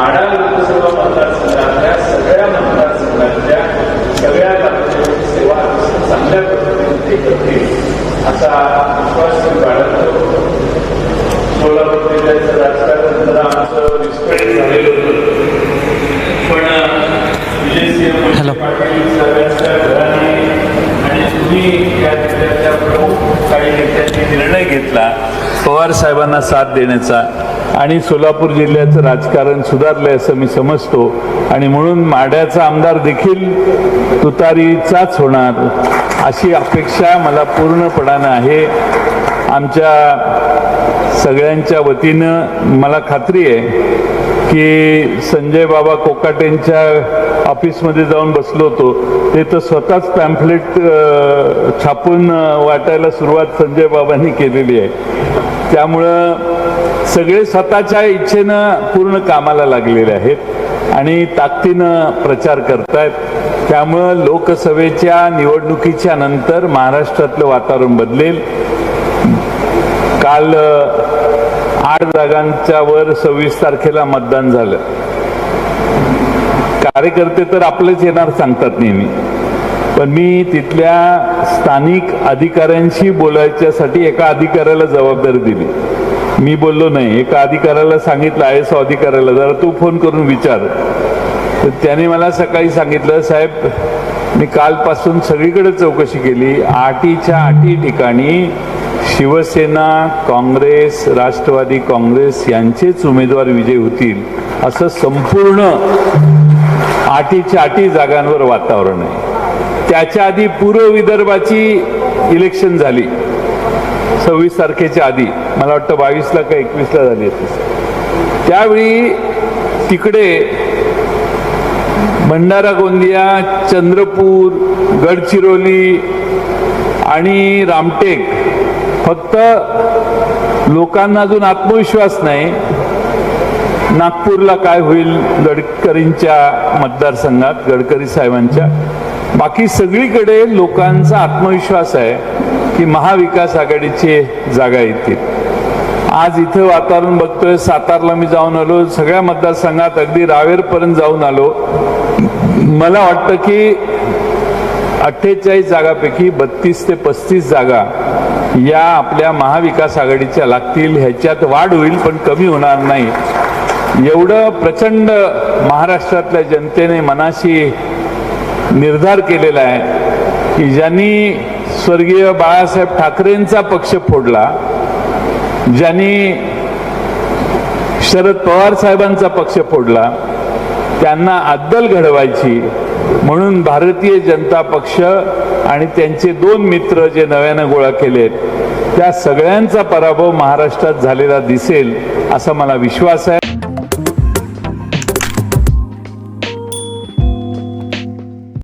माडा लोकसभा मतदारसंघातल्या सगळ्या मतदारसंघातल्या सगळ्या तालुक्याची सेवा चांगल्या पद्धतीने ते करतील असा विश्वास मी बाळगतो. सोलापूर जिल्ह्याचं राजकारण जरा आमचं विस्कळीत झालेलं होतं. पण विजयसिंह हॅलो. पाटील घराने आणि तुम्ही या प्रमुख काही नेत्यांनी निर्णय घेतला. पवार साहेबांना साथ देण्याचा आणि सोलापूर जिल्ह्याचं राजकारण सुधारलंय असं मी समजतो. आणि म्हणून माड्याचा आमदार देखील तुतारीचाच होणार अशी अपेक्षा मला पूर्णपणानं आहे. आमच्या सगळ्यांच्या वतीनं मला खात्री आहे की संजय बाबा कोकाटेंच्या ऑफिसमध्ये जाऊन बसलो होतो. ते तर स्वतःच पॅम्फलेट छापून वाटायला सुरुवात संजय बाबांनी केलेली आहे. त्यामुळं सगळे स्वतःच्या इच्छेनं पूर्ण कामाला लागलेले आहेत आणि ताकदीनं प्रचार करतायत. त्यामुळं लोकसभेच्या निवडणुकीच्या नंतर महाराष्ट्रातलं वातावरण बदलेल. काल आठ जागांच्या वर सव्वीस तारखेला मतदान झालं. कार्यकर्ते तर आपलेच येणार सांगतात नेहमी. पण मी तिथल्या स्थानिक अधिकाऱ्यांशी बोलायच्यासाठी एका अधिकाऱ्याला जबाबदारी दिली. मी बोललो नाही एका अधिकाऱ्याला सांगितलं आय एस अधिकाऱ्याला. जरा तू फोन करून विचार. तर त्याने मला सकाळी सांगितलं साहेब मी कालपासून सगळीकडे चौकशी केली. आठीच्या आठी ठिकाणी शिवसेना काँग्रेस राष्ट्रवादी काँग्रेस यांचेच उमेदवार विजयी होतील. असं संपूर्ण आटीच्या आठी जागांवर वातावरण आहे. त्याच्या आधी पूर्व विदर्भाची इलेक्शन झाली. सव्वीस तारखेच्या आधी. मला वाटतं बावीसला का एकवीसला झाली असेल त्यावेळी तिकडे भंडारा गोंदिया चंद्रपूर गडचिरोली आणि रामटेक फक्त लोकांना अजून आत्मविश्वास नाही. नागपूरला काय होईल गडकरींच्या मतदारसंघात गडकरी साहेबांच्या? बाकी सगळीकडे लोकांचा आत्मविश्वास आहे की महाविकास आघाडीचे जागा येतील. आज इथं वातावरण बघतोय सातारला मी जाऊन आलो सगळ्या मतदारसंघात अगदी रावेरपर्यंत जाऊन आलो. मला वाटतं की अठ्ठेचाळीस जागापैकी बत्तीस ते पस्तीस जागा या आपल्या महाविकास आघाडीच्या लागतील ह्याच्यात वाढ होईल पण कमी होणार नाही. एवढं प्रचंड महाराष्ट्रातल्या जनतेने मनाशी निर्धार केलेला आहे की ज्यांनी स्वर्गीय बाळासाहेब ठाकरेंचा पक्ष फोडला ज्यांनी शरद पवार साहेबांचा पक्ष फोडला त्यांना अद्दल घडवायची म्हणून भारतीय जनता पक्ष आणि त्यांचे दोन मित्र जे नव्यानं गोळा केलेत त्या सगळ्यांचा पराभव महाराष्ट्रात झालेला दिसेल असा मला विश्वास आहे.